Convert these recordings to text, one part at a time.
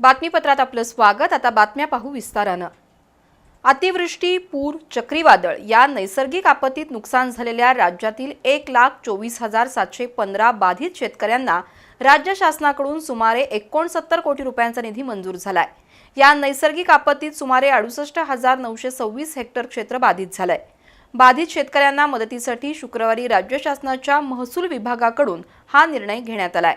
बातमीपत्रात आपलं स्वागत. आता बातम्या पाहू विस्तारानं. अतिवृष्टी पूर चक्रीवादळ या नैसर्गिक आपत्तीत नुकसान झालेल्या राज्यातील एक लाख चोवीस हजार सातशे पंधरा बाधित शेतकऱ्यांना राज्य शासनाकडून सुमारे एकोणसत्तर कोटी रुपयांचा निधी मंजूर झालाय. या नैसर्गिक आपत्तीत सुमारे अडुसष्ट हजार नऊशे सव्वीस हेक्टर क्षेत्र बाधित झालंय. बाधित शेतकऱ्यांना मदतीसाठी शुक्रवारी राज्य शासनाच्या महसूल विभागाकडून हा निर्णय घेण्यात आलाय.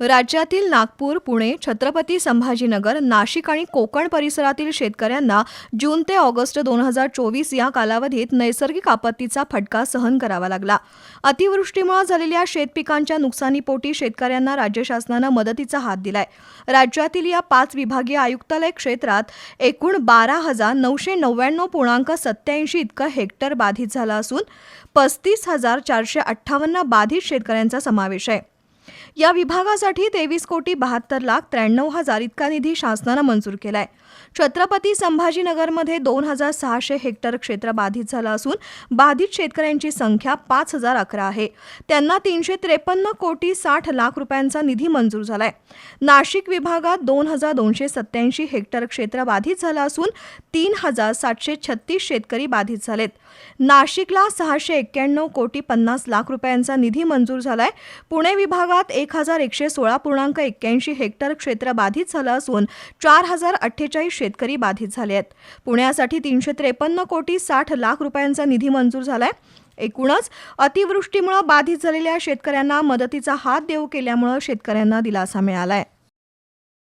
राज्यातील नागपूर पुणे छत्रपती संभाजीनगर नाशिक आणि कोकण परिसरातील शेतकऱ्यांना जून ते ऑगस्ट दोन हजार चोवीस या कालावधीत नैसर्गिक आपत्तीचा फटका सहन करावा लागला. अतिवृष्टीमुळे झालेल्या शेतपिकांच्या नुकसानीपोटी शेतकऱ्यांना राज्य शासनानं मदतीचा हात दिलाय. राज्यातील या पाच विभागीय आयुक्तालय क्षेत्रात एकूण बारा हजार नऊशे नव्याण्णव पूर्णांक सत्याऐंशी इतकं हेक्टर बाधित झालं असून पस्तीस हजार चारशे अठ्ठावन्न बाधित शेतकऱ्यांचा समावेश आहे. या विभागासाठी तेवीस कोटी बहात्तर लाख त्र्याण्णव हजार इतका निधी शासनानं मंजूर केलाय. छत्रपती संभाजीनगरमध्ये दोन हजार सहाशे हेक्टर क्षेत्र बाधित झालं असून बाधित शेतकऱ्यांची संख्या पाच हजार अकरा आहे. त्यांना तीनशे त्रेपन्न कोटी साठ लाख रुपयांचा निधी मंजूर झालाय. नाशिक विभागात दोन हजार दोनशे सत्याऐंशी हेक्टर क्षेत्र बाधित झालं असून तीन हजार सातशे छत्तीस शेतकरी बाधित झालेत. नाशिकला सहाशे एक्क्याण्णव कोटी पन्नास लाख रुपयांचा निधी मंजूर झालाय. पुणे विभागात एक हजार एकशे सोळा पूर्णांक एक्क्याऐंशी हेक्टर क्षेत्र बाधित झालं असून चार हजार अठ्ठेचाळीस शेतकरी बाधित झाले आहेत. पुण्यासाठी तीनशे त्रेपन्न कोटी साठ लाख रुपयांचा निधी मंजूर झालाय. एकूणच अतिवृष्टीमुळे बाधित झालेल्या शेतकऱ्यांना मदतीचा हात देऊ केल्यामुळे शेतकऱ्यांना दिलासा मिळालाय.